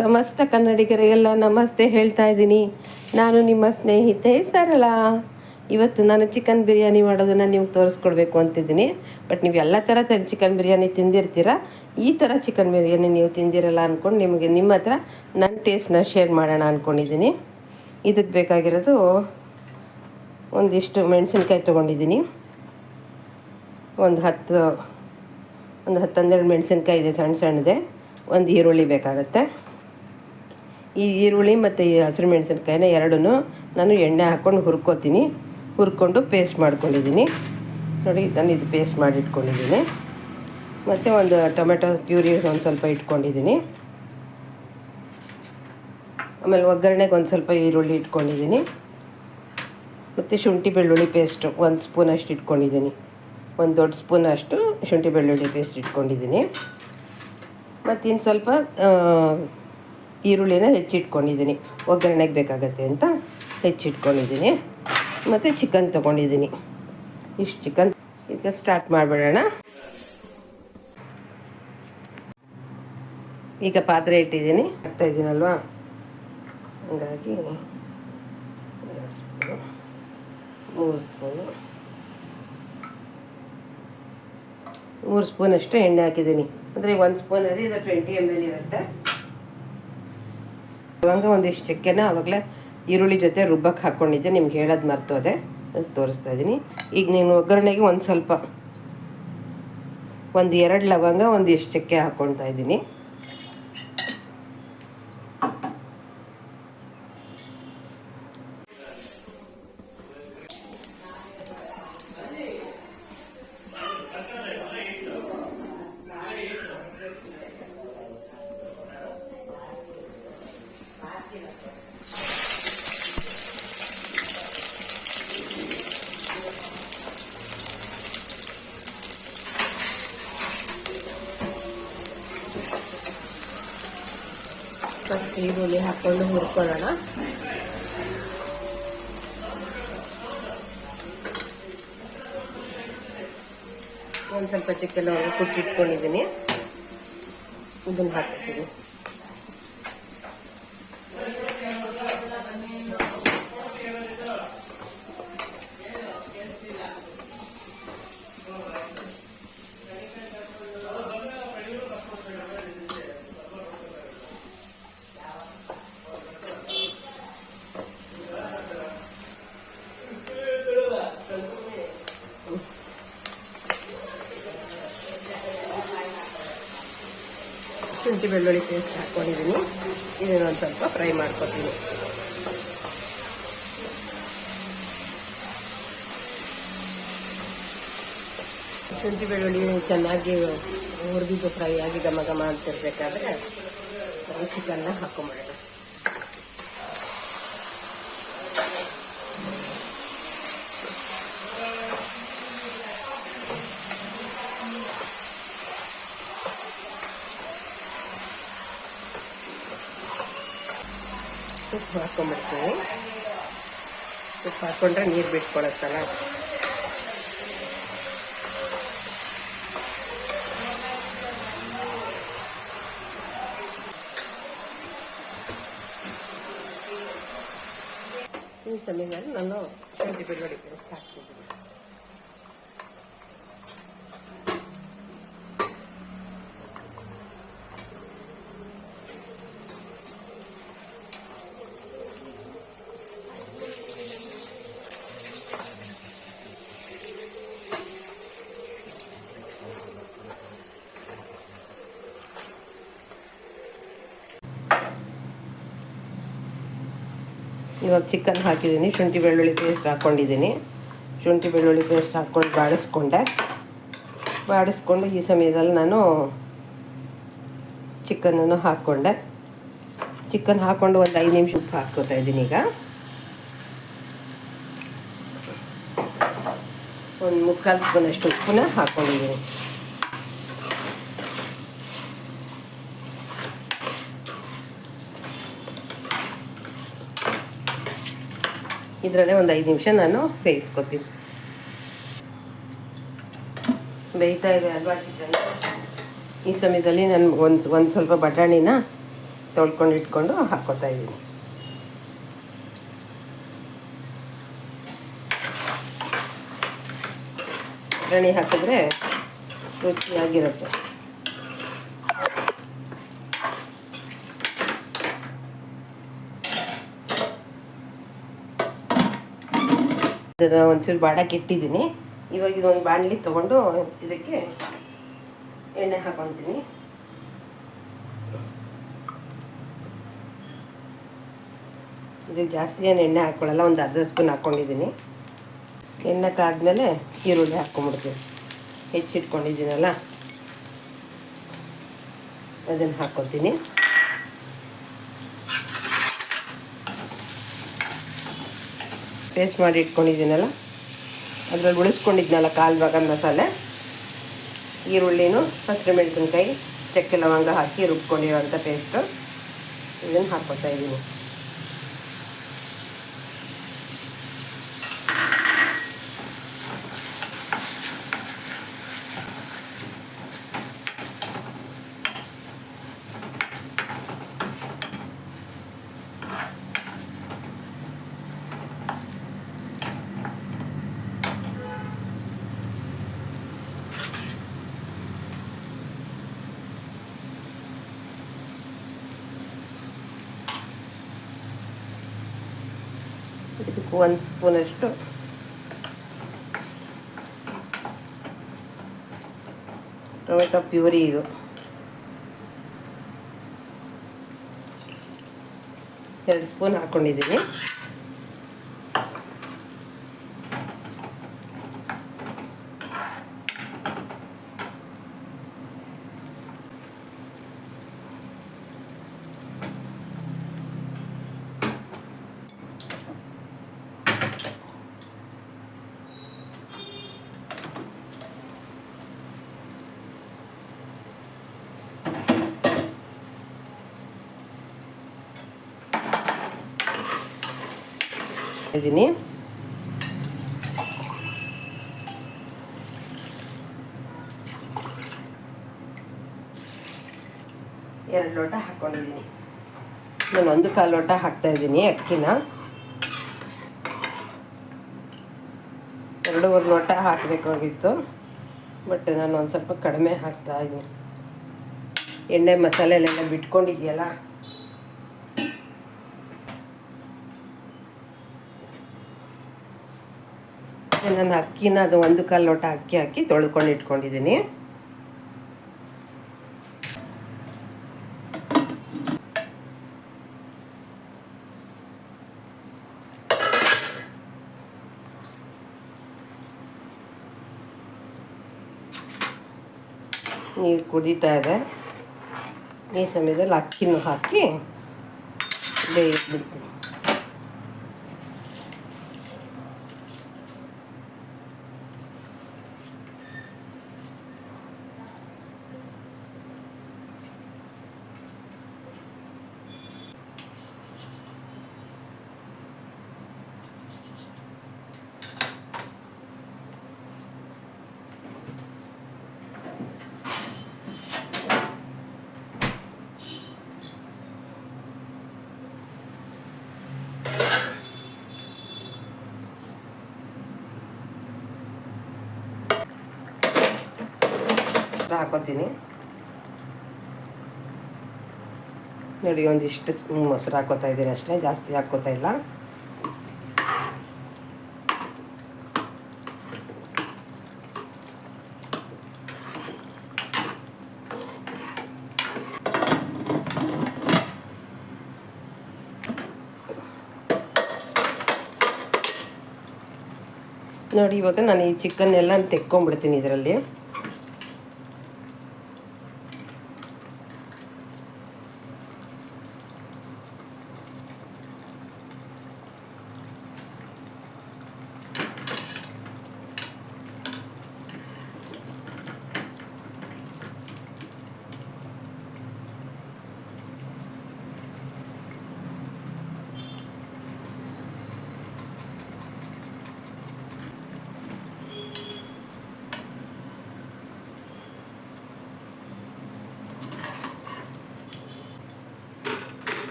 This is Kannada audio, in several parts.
ಸಮಸ್ತ ಕನ್ನಡಿಗರಿಗೆಲ್ಲ ನಮಸ್ತೆ ಹೇಳ್ತಾ ಇದ್ದೀನಿ. ನಾನು ನಿಮ್ಮ ಸ್ನೇಹಿತೆ ಸರಳ. ಇವತ್ತು ನಾನು ಚಿಕನ್ ಬಿರಿಯಾನಿ ಮಾಡೋದನ್ನು ನಿಮ್ಗೆ ತೋರಿಸ್ಕೊಡ್ಬೇಕು ಅಂತಿದ್ದೀನಿ. ಬಟ್ ನೀವು ಎಲ್ಲ ಥರ ಚಿಕನ್ ಬಿರಿಯಾನಿ ತಿಂದಿರ್ತೀರ? ಈ ಥರ ಚಿಕನ್ ಬಿರಿಯಾನಿ ನೀವು ತಿಂದಿರಲ್ಲ ಅಂದ್ಕೊಂಡು ನಿಮಗೆ ನಿಮ್ಮ ಹತ್ರ ನನ್ನ ಟೇಸ್ಟ್ನ ಶೇರ್ ಮಾಡೋಣ ಅಂದ್ಕೊಂಡಿದ್ದೀನಿ ಇದಕ್ಕೆ ಬೇಕಾಗಿರೋದು ಒಂದಿಷ್ಟು ಮೆಣಸಿನ್ಕಾಯಿ ತೊಗೊಂಡಿದ್ದೀನಿ. ಒಂದು ಹತ್ತು, ಒಂದು ಹತ್ತೊಂದೆರಡು ಮೆಣಸಿನ್ಕಾಯಿ ಇದೆ, ಸಣ್ಣ ಸಣ್ಣದೆ. ಒಂದು ಈರುಳ್ಳಿ ಬೇಕಾಗತ್ತೆ. ಈ ಈರುಳ್ಳಿ ಮತ್ತು ಈ ಹಸಿರು ಮೆಣಸಿನ್ಕಾಯಿನ ಎರಡೂ ನಾನು ಎಣ್ಣೆ ಹಾಕ್ಕೊಂಡು ಹುರ್ಕೋತೀನಿ. ಹುರ್ಕೊಂಡು ಪೇಸ್ಟ್ ಮಾಡ್ಕೊಂಡಿದ್ದೀನಿ. ನೋಡಿ, ನಾನು ಇದು ಪೇಸ್ಟ್ ಮಾಡಿ ಇಟ್ಕೊಂಡಿದ್ದೀನಿ. ಮತ್ತು ಒಂದು ಟೊಮೆಟೊ, ಪ್ಯೂರಿ ಒಂದು ಸ್ವಲ್ಪ ಇಟ್ಕೊಂಡಿದ್ದೀನಿ. ಆಮೇಲೆ ಒಗ್ಗರಣೆಗೆ ಒಂದು ಸ್ವಲ್ಪ ಈರುಳ್ಳಿ ಇಟ್ಕೊಂಡಿದ್ದೀನಿ. ಮತ್ತು ಶುಂಠಿ ಬೆಳ್ಳುಳ್ಳಿ ಪೇಸ್ಟ್ ಒಂದು ಸ್ಪೂನ್ ಅಷ್ಟು ಇಟ್ಕೊಂಡಿದ್ದೀನಿ. ಒಂದು ದೊಡ್ಡ ಸ್ಪೂನ್ ಅಷ್ಟು ಶುಂಠಿ ಬೆಳ್ಳುಳ್ಳಿ ಪೇಸ್ಟ್ ಇಟ್ಕೊಂಡಿದ್ದೀನಿ. ಮತ್ತು ಇನ್ನು ಸ್ವಲ್ಪ ಈರುಳ್ಳಿನ ಹೆಚ್ಚಿಟ್ಕೊಂಡಿದ್ದೀನಿ. ಒಗ್ಗರಣೆಗೆ ಬೇಕಾಗತ್ತೆ ಅಂತ ಹೆಚ್ಚಿಟ್ಕೊಂಡಿದ್ದೀನಿ. ಮತ್ತು ಚಿಕನ್ ತೊಗೊಂಡಿದ್ದೀನಿ. ಇಷ್ಟು ಚಿಕನ್ ಈಗ ಸ್ಟಾರ್ಟ್ ಮಾಡಿಬಿಡೋಣ. ಈಗ ಪಾತ್ರೆ ಇಟ್ಟಿದ್ದೀನಿ. ಹಾಕ್ತಾ ಇದ್ದೀನಲ್ವಾ? ಹಂಗಾಗಿ ಎರಡು ಸ್ಪೂನು, ಮೂರು ಸ್ಪೂನು. ಮೂರು ಸ್ಪೂನಷ್ಟು ಎಣ್ಣೆ ಹಾಕಿದ್ದೀನಿ. ಅಂದರೆ ಒಂದು ಸ್ಪೂನಲ್ಲಿ ಇದು ಟ್ವೆಂಟಿ ಎಂ ಎಲ್ ಇರುತ್ತೆ. ಇವಾಗ ಒಂದಿಷ್ಟು ಚಕ್ಕೆನ ಆವಾಗಲೇ ಈರುಳ್ಳಿ ಜೊತೆ ರುಬ್ಬಕ್ಕೆ ಹಾಕ್ಕೊಂಡಿದ್ದೆ ನಿಮ್ಗೆ ಹೇಳೋದು ಮರ್ತೋದೆ. ತೋರಿಸ್ತಾ ಇದ್ದೀನಿ ಈಗ ನೀನು ಒಗ್ಗರಣೆಗೆ ಒಂದು ಸ್ವಲ್ಪ, ಒಂದು ಎರಡು ಲವಂಗ, ಒಂದಿಷ್ಟು ಚಕ್ಕೆ ಹಾಕ್ಕೊಳ್ತಾ ಇದ್ದೀನಿ ಈರುಳ್ಳಿ ಹಾಕ್ಕೊಂಡು ಹುರ್ಕೊಳ್ಳೋಣ. ಒಂದು ಸ್ವಲ್ಪ ಚಿಕ್ಕನ ಕುಟ್ಟಿಟ್ಕೊಂಡಿದ್ದೀನಿ ಇದನ್ನು ಹಾಕ್ತೀನಿ. ಶುಂಠಿ ಬೆಳ್ಳುಳ್ಳಿ ಪೇಸ್ಟ್ ಹಾಕ್ಕೊಂಡಿದ್ದೀನಿ ಇದನ್ನು ಒಂದು ಸ್ವಲ್ಪ ಫ್ರೈ ಮಾಡ್ಕೊತೀನಿ. ಶುಂಠಿ ಬೆಳ್ಳುಳ್ಳಿ ಚೆನ್ನಾಗಿ ಹುರಿದಿದ್ದು ಫ್ರೈ ಆಗಿ ಘಮ ಘಮ ಅಂತಿರ್ಬೇಕಾದ್ರೆ ಚಿಕನ್ನ ಹಾಕೊಂಬಿಡೋಣ ಉಪ್ಪು ಹಾಕೊಂಡ್ಬಿಡ್ತೀನಿ ಉಪ್ಪು ಹಾಕ್ಕೊಂಡ್ರೆ ನೀರು ಬಿಟ್ಕೊಳತ್ತಲ್ಲ ಈ ಸಮಯದಲ್ಲಿ ನಾನು ಶುಂಠಿ ಬೆಳ್ಳುಳ್ಳಿ ಪೇಸ್ಟ್ ಹಾಕ್ತಿದ್ದೀನಿ ಇವಾಗ ಚಿಕನ್ ಹಾಕಿದ್ದೀನಿ. ಶುಂಠಿ ಬೆಳ್ಳುಳ್ಳಿ ಪೇಸ್ಟ್ ಹಾಕ್ಕೊಂಡಿದ್ದೀನಿ ಶುಂಠಿ ಬೆಳ್ಳುಳ್ಳಿ ಪೇಸ್ಟ್ ಹಾಕ್ಕೊಂಡು ಬಾಡಿಸ್ಕೊಂಡೆ. ಬಾಡಿಸ್ಕೊಂಡು ಈ ಸಮಯದಲ್ಲಿ ನಾನು ಚಿಕನನ್ನು ಹಾಕ್ಕೊಂಡೆ. ಚಿಕನ್ ಹಾಕ್ಕೊಂಡು ಒಂದು ಐದು ನಿಮಿಷ ಉಪ್ಪು ಹಾಕ್ಕೋತಾ ಇದ್ದೀನಿ ಈಗ. ಒಂದು ಮುಕ್ಕಾಲು ಸ್ಪೂನಷ್ಟು ಉಪ್ಪನ್ನ ಹಾಕ್ಕೊಂಡಿದ್ದೀನಿ. ಇದರಲ್ಲೇ ಒಂದು ಐದು ನಿಮಿಷ ನಾನು ಬೇಯಿಸ್ಕೊತೀನಿ. ಬೇಯ್ತಾ ಇದೆ ಅಲ್ವಾ ಚಿಕನ್ ಈ ಸಮಯದಲ್ಲಿ ನಾನು ಒಂದು ಒಂದು ಸ್ವಲ್ಪ ಬಟಾಣಿನ ತೊಳ್ಕೊಂಡು ಇಟ್ಕೊಂಡು ಹಾಕೋತಾ ಇದ್ದೀನಿ. ಬಟಾಣಿ ಹಾಕಿದ್ರೆ ರುಚಿಯಾಗಿರುತ್ತೆ. ಇದನ್ನು ಒಂಚೂರು ಬಾಡಕ್ಕೆ ಇಟ್ಟಿದ್ದೀನಿ ಇವಾಗ ಇದೊಂದು ಬಾಣಲಿ ತೊಗೊಂಡು ಇದಕ್ಕೆ ಎಣ್ಣೆ ಹಾಕೊತೀನಿ. ಇದಕ್ಕೆ ಜಾಸ್ತಿ ಏನು ಎಣ್ಣೆ ಹಾಕ್ಕೊಳ್ಳಲ್ಲ ಒಂದು ಅರ್ಧ ಸ್ಪೂನ್ ಹಾಕ್ಕೊಂಡಿದ್ದೀನಿ ಎಣ್ಣೆ ಕಾದ್ಮೇಲೆ ಈರುಳ್ಳಿ ಹಾಕ್ಕೊಂಬಿಡ್ತೀನಿ ಹೆಚ್ಚಿಟ್ಕೊಂಡಿದ್ದೀನಲ್ಲ, ಅದನ್ನು ಹಾಕ್ಕೊತೀನಿ ಪೇಸ್ಟ್ ಮಾಡಿ ಇಟ್ಕೊಂಡಿದ್ದೀನಲ್ಲ? ಅದರಲ್ಲಿ ಉಳಿಸ್ಕೊಂಡಿದ್ನಲ್ಲ ಕಾಲು ಭಾಗ ಮಸಾಲೆ. ಈರುಳ್ಳಿನೂ, ಹಸಿರು ಮೆಣಸಿನ್ಕಾಯಿ, ಚಕ್ಕೆ ಲವಂಗ ಹಾಕಿ ರುಬ್ಕೊಂಡಿರೋಂಥ ಪೇಸ್ಟು ಇದನ್ನು ಹಾಕ್ಕೊತಾ ಇದ್ದೀನಿ ಇದಕ್ಕೆ ಒಂದು ಸ್ಪೂನಷ್ಟು. ಟೊಮೆಟೊ ಪ್ಯೂರಿ ಇದು. ಎರಡು ಸ್ಪೂನ್ ಹಾಕ್ಕೊಂಡಿದ್ದೀನಿ ಇದ್ದೀನಿ ಎರಡು ಲೋಟ ಹಾಕ್ಕೊಂಡಿದ್ದೀನಿ ನಾನು ಒಂದು ಕಾಲು ಲೋಟ ಹಾಕ್ತಾ ಇದ್ದೀನಿ ಅಕ್ಕಿನ. ಎರಡೂವರೆ ಲೋಟ ಹಾಕಬೇಕಾಗಿತ್ತು. ಬಟ್ ನಾನು ಒಂದು ಸ್ವಲ್ಪ ಕಡಿಮೆ ಹಾಕ್ತಾ ಇದ್ದೀನಿ. ಎಣ್ಣೆ ಮಸಾಲೆಲ್ಲೆಲ್ಲ ಬಿಟ್ಕೊಂಡಿದೆಯಲ್ಲ ನಾನು ಅಕ್ಕಿನ ಅದು ಒಂದು ಕಾಲು ಲೋಟ ಅಕ್ಕಿ ಹಾಕಿ ತೊಳ್ಕೊಂಡು ಇಟ್ಕೊಂಡಿದ್ದೀನಿ. ನೀರು ಕುದೀತಾ ಇದೆ. ಈ ಸಮಯದಲ್ಲಿ ಅಕ್ಕಿನೂ ಹಾಕಿ ಬೇಯಿಸ್ಬಿಡ್ತೀನಿ. ಹಾಕೋತೀನಿ. ನೋಡಿ, ಒಂದಿಷ್ಟು ಸ್ಪೂನ್ ಮೊಸರು ಹಾಕೋತಾ ಇದ್ದೀನಿ ಅಷ್ಟೇ, ಜಾಸ್ತಿ ಹಾಕೋತಾ ಇಲ್ಲ. ನೋಡಿ, ಇವಾಗ ನಾನು ಈ ಚಿಕನ್ ಎಲ್ಲ ತೆಕ್ಕೊಂಡ್ಬಿಡ್ತೀನಿ ಇದರಲ್ಲಿ.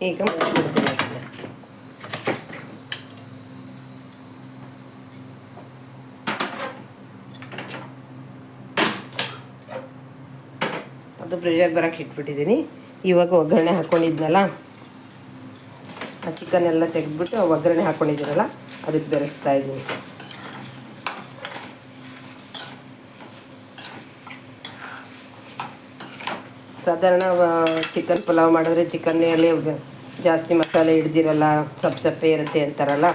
ಈಗ. ಅದು ಪ್ರೆಷರ್ ಬರೋಕ್ಕೆ ಇಟ್ಬಿಟ್ಟಿದ್ದೀನಿ ಇವಾಗ ಒಗ್ಗರಣೆ ಹಾಕ್ಕೊಂಡಿದ್ನಲ್ಲ ಆ ಚಿಕನ್ ಎಲ್ಲ ತೆಗೆದ್ಬಿಟ್ಟು ಒಗ್ಗರಣೆ ಹಾಕ್ಕೊಂಡಿದ್ದೀರಲ್ಲ ಅದಕ್ಕೆ ಬೆರೆಸ್ತಾ ಇದ್ದೀನಿ ಸಾಧಾರಣ ಚಿಕನ್ ಪಲಾವ್ ಮಾಡಿದ್ರೆ ಚಿಕನ್ನಲ್ಲಿ ಜಾಸ್ತಿ ಮಸಾಲೆ ಹಿಡ್ದಿರಲ್ಲ ಸಪ್ ಸಪ್ಪೆ ಇರುತ್ತೆ ಅಂತಾರಲ್ಲ,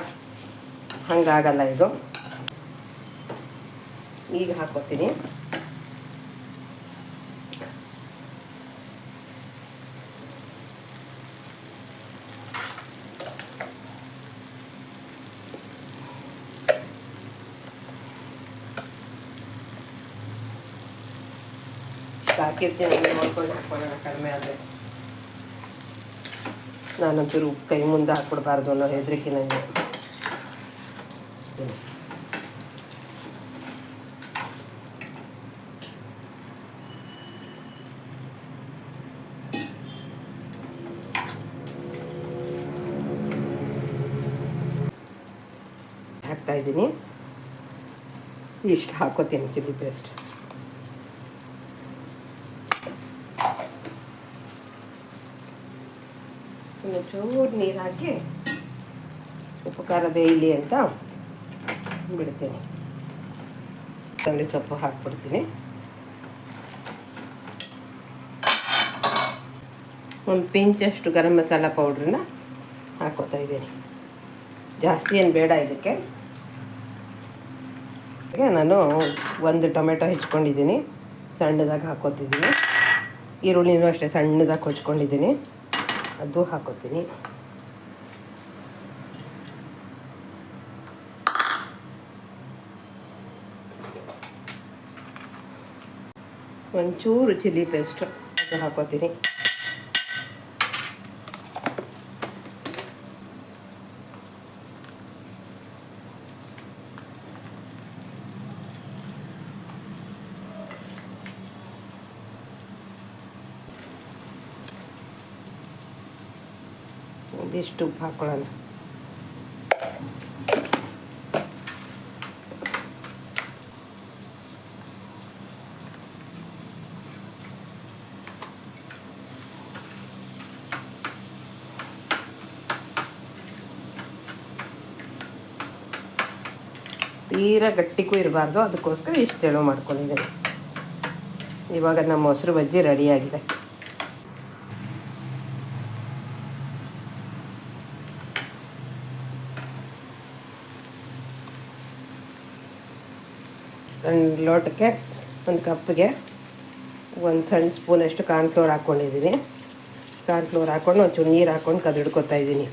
ಹಂಗಾಗಲ್ಲ ಇದು. ಈಗ ಹಾಕೋತೀನಿ. ಹಾಕಿರ್ತೀನಿ ಹಂಗೆ ನೋಡ್ಕೊಂಡು ಹಾಕೊಳ್ಳೋಣ ಕಡಿಮೆ ಆದರೆ ನಾನಂತೂ ಕೈ ಮುಂದೆ ಹಾಕ್ಬಿಡ್ಬಾರ್ದು ಅನ್ನೋ ಹೆದರಿಕೆ ನನಗೆ ಹಾಕ್ತಾ ಇದ್ದೀನಿ ಇಷ್ಟು ಹಾಕೋತೀನಿ ಚಿಲ್ಲಿ ಪೇಸ್ಟ್ ಇನ್ನು ಚೂರು ನೀರು ಹಾಕಿ ಉಪ್ಪು ಖಾರ ಬೇಯಲಿ ಅಂತ ಬಿಡ್ತೀನಿ. ಅಲ್ಲಿ ಸೊಪ್ಪು ಹಾಕ್ಬಿಡ್ತೀನಿ. ಒಂದು ಪಿಂಚಷ್ಟು ಗರಂ ಮಸಾಲ ಪೌಡ್ರನ್ನ ಹಾಕೋತಾ ಇದ್ದೀನಿ. ಜಾಸ್ತಿ ಏನು ಬೇಡ ಇದಕ್ಕೆ. ನಾನು ಒಂದು ಟೊಮೆಟೊ ಹೆಚ್ಕೊಂಡಿದ್ದೀನಿ. ಸಣ್ಣದಾಗಿ ಹಾಕೋತಿದ್ದೀನಿ. ಈರುಳ್ಳಿನೂ ಅಷ್ಟೇ ಸಣ್ಣದಾಗಿ ಕೊಚ್ಕೊಂಡಿದ್ದೀನಿ. ಅದು ಹಾಕೋತೀನಿ. ಒಂಚೂರು ಚಿಲ್ಲಿ ಪೇಸ್ಟು ಅದು ಹಾಕೋತೀನಿ. ಒಂದಿಷ್ಟು ಉಪ್ಪು ಹಾಕೊಳ್ಳೋಣ. ತೀರ ಗಟ್ಟಿಗೂ ಇರಬಾರ್ದು, ಅದಕ್ಕೋಸ್ಕರ ಇಷ್ಟು ತೆಳು ಮಾಡ್ಕೊಂಡಿದ್ದೀನಿ. ಇವಾಗ ನಮ್ಮ ಮೊಸರು ಬಜ್ಜಿ ರೆಡಿಯಾಗಿದೆ ಒಂದು ಲೋಟಕ್ಕೆ ಒಂದು ಕಪ್ಗೆ ಒಂದು ಸಣ್ಣ ಸ್ಪೂನಷ್ಟು ಕಾರ್ನ್ಫ್ಲೋರ್ ಹಾಕ್ಕೊಂಡಿದ್ದೀನಿ. ಕಾರ್ನ್ಫ್ಲೋರ್ ಹಾಕ್ಕೊಂಡು ಒಂಚೂರು ನೀರು ಹಾಕ್ಕೊಂಡು ಕದಿಡ್ಕೊತಾ ಇದ್ದೀನಿ.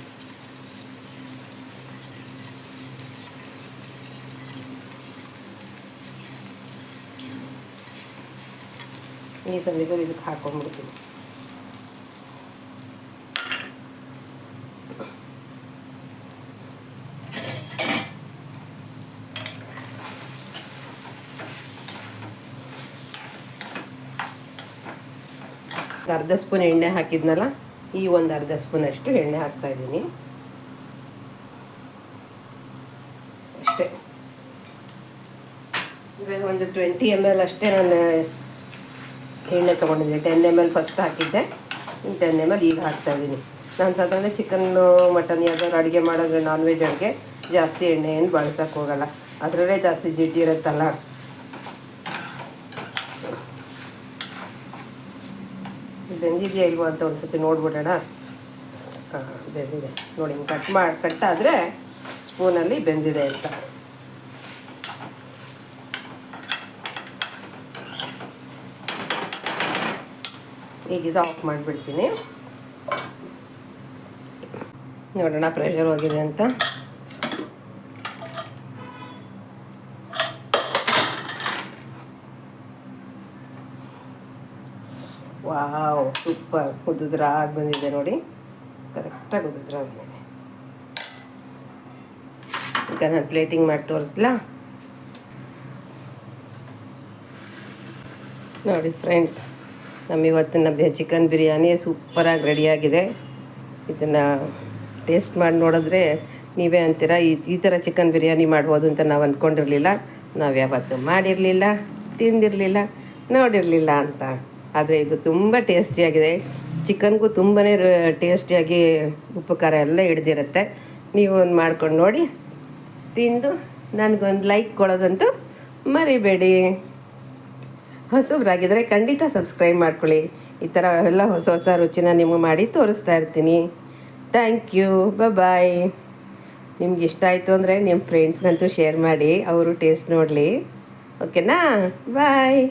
ಈ ತಂದಿದ್ದು ಇದಕ್ಕೆ ಹಾಕೊಂಡ್ಬಿಡ್ತೀನಿ ಅರ್ಧ ಸ್ಪೂನ್ ಎಣ್ಣೆ ಹಾಕಿದ್ನಲ್ಲ, ಈ ಒಂದು ಅರ್ಧ ಸ್ಪೂನ್ ಅಷ್ಟು ಎಣ್ಣೆ ಹಾಕ್ತಾ ಇದ್ದೀನಿ. ಅಷ್ಟೇ. ಅಂದರೆ ಒಂದು ಟ್ವೆಂಟಿ ಎಂ ಎಲ್ ಅಷ್ಟೇ ನಾನು ಎಣ್ಣೆ ತೊಗೊಂಡಿದ್ದೆ. ಟೆನ್ ಎಂ ಎಲ್ ಫಸ್ಟ್ ಹಾಕಿದ್ದೆ. ಟೆನ್ ಎಂ ಎಲ್ ಈಗ ಹಾಕ್ತಾ ಇದ್ದೀನಿ. ನಾನು ಸಾಧಾರಣ ಚಿಕನ್ನು ಮಟನ್ ಯಾವ್ದಾದ್ರು ಅಡುಗೆ ಮಾಡೋದ್ರೆ ನಾನ್ ವೆಜ್ ಅಡುಗೆ ಜಾಸ್ತಿ ಎಣ್ಣೆ ಏನು ಬಳಸೋಕ್ಕೋಗಲ್ಲ ಅದರಲ್ಲೇ ಜಾಸ್ತಿ ಜಿಡ್ಡು ಇರುತ್ತಲ್ಲ? ಬೆಂದಿದೆಯಾ ಇಲ್ವೋ ಅಂತ ಒಂದು ಸತಿ ನೋಡ್ಬಿಡೋಣ. ಹಾಂ ಬೆಂದಿದೆ. ನೋಡಿ, ಹಿಂಗೆ ಕಟ್ ಮಾಡಿ ಕಟ್ಟಾದರೆ ಸ್ಪೂನಲ್ಲಿ ಬೆಂದಿದೆ ಅಂತ. ಈಗ ಇದು ಆಫ್ ಮಾಡಿಬಿಡ್ತೀನಿ. ನೋಡೋಣ ಪ್ರೆಷರ್ ಹೋಗಿದೆ ಅಂತ. ವಾವ್ ಸೂಪರ್ ಉದುದ್ರ ಆಗಿ ಬಂದಿದೆ ನೋಡಿ. ಕರೆಕ್ಟಾಗಿ ಉದುದ್ರ ಬಂದಿದೆ ಈಗ ನಾನು ಪ್ಲೇಟಿಂಗ್ ಮಾಡಿ ತೋರಿಸ್ಲಾ? ನೋಡಿ ಫ್ರೆಂಡ್ಸ್ ನಮ್ಮ ಇವತ್ತಿನ ಚಿಕನ್ ಬಿರಿಯಾನಿ ಸೂಪರಾಗಿ ರೆಡಿಯಾಗಿದೆ ಇದನ್ನು ಟೇಸ್ಟ್ ಮಾಡಿ ನೋಡಿದ್ರೆ ನೀವೇ ಅಂತೀರ, ಈ ಈ ಥರ ಚಿಕನ್ ಬಿರಿಯಾನಿ ಮಾಡ್ಬೋದು ಅಂತ ನಾವು ಅಂದ್ಕೊಂಡಿರಲಿಲ್ಲ ನಾವು ಯಾವತ್ತೂ ಮಾಡಿರಲಿಲ್ಲ, ತಿಂದಿರಲಿಲ್ಲ, ನೋಡಿರಲಿಲ್ಲ ಅಂತ. ಆದರೆ ಇದು ತುಂಬ ಟೇಸ್ಟಿಯಾಗಿದೆ ಚಿಕನ್ಗೂ ತುಂಬಾ ಟೇಸ್ಟಿಯಾಗಿ ಉಪ್ಪು ಖಾರ ಎಲ್ಲ ಹಿಡ್ದಿರುತ್ತೆ. ನೀವು ಒಂದು ಮಾಡ್ಕೊಂಡು ನೋಡಿ. ತಿಂದು ನನಗೊಂದು ಲೈಕ್ ಕೊಡೋದಂತೂ ಮರಿಬೇಡಿ. ಹೊಸಬ್ರಾಗಿದ್ದರೆ ಖಂಡಿತ ಸಬ್ಸ್ಕ್ರೈಬ್ ಮಾಡ್ಕೊಳ್ಳಿ. ಈ ಥರ ಎಲ್ಲ ಹೊಸ ಹೊಸ ರುಚಿನ ನಿಮಗೆ ಮಾಡಿ ತೋರಿಸ್ತಾ ಇರ್ತೀನಿ. ಥ್ಯಾಂಕ್ ಯು ಬಾಯ್ ನಿಮ್ಗೆ ಇಷ್ಟ ಆಯಿತು ಅಂದರೆ ನಿಮ್ಮ ಫ್ರೆಂಡ್ಸ್ಗಂತೂ ಶೇರ್ ಮಾಡಿ, ಅವರು ಟೇಸ್ಟ್ ನೋಡಲಿ. ಓಕೆನಾ ಬಾಯ್